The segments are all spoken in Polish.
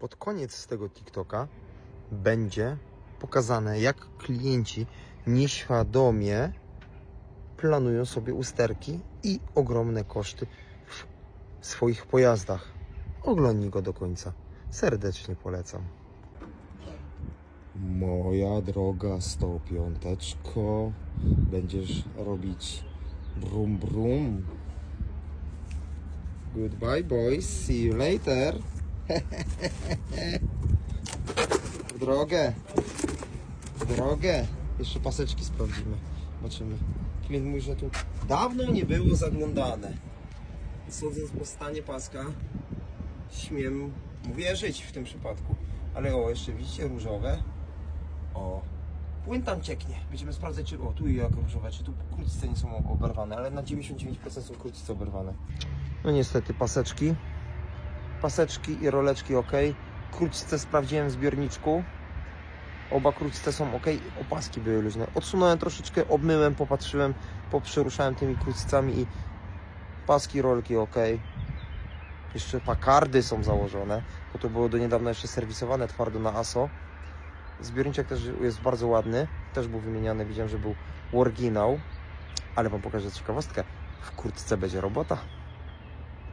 pod koniec tego TikToka będzie pokazane, jak klienci nieświadomie planują sobie usterki i ogromne koszty w swoich pojazdach. Oglądnij go do końca. Serdecznie polecam. Moja droga 105. Będziesz robić brum brum. Goodbye boys. See you later. W drogę. W drogę. Jeszcze paseczki sprawdzimy. Zobaczymy. Klient mówi, że tu dawno nie było zaglądane. Sądząc po stanie paska, śmiem wierzyć w tym przypadku. Ale o, jeszcze widzicie różowe. O, płyn tam cieknie. Będziemy sprawdzać, czy o, tu jak różowe, czy tu krótce nie są oberwane, ale na 99% są krótce oberwane. No niestety, paseczki. Paseczki i roleczki ok. Krótce sprawdziłem w zbiorniczku. Oba krótce są ok. Opaski były luźne. Odsunąłem troszeczkę, obmyłem, popatrzyłem, poprzeruszałem tymi krótcami i paski, rolki ok. Jeszcze pakardy są założone, bo to było do niedawna jeszcze serwisowane twardo na ASO. Zbiorniczek też jest bardzo ładny, też był wymieniany, widziałem, że był oryginał, ale Wam pokażę ciekawostkę. W będzie robota.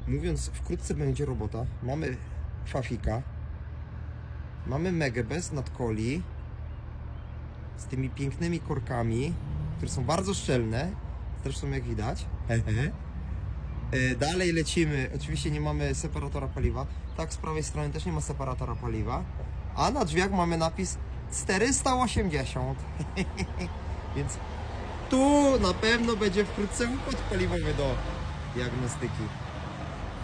Mówiąc, wkrótce będzie robota, mamy Fafika, mamy Megebes nad coli z tymi pięknymi korkami, które są bardzo szczelne, zresztą jak widać. E, Dalej lecimy. Oczywiście nie mamy separatora paliwa. Tak, z prawej strony też nie ma separatora paliwa. A na drzwiach mamy napis 480. Więc tu na pewno będzie wkrótce układ paliwowy do diagnostyki.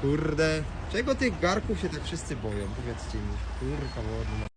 Kurde, czego tych garków się tak wszyscy boją? Powiedzcie mi. Kurka wodna.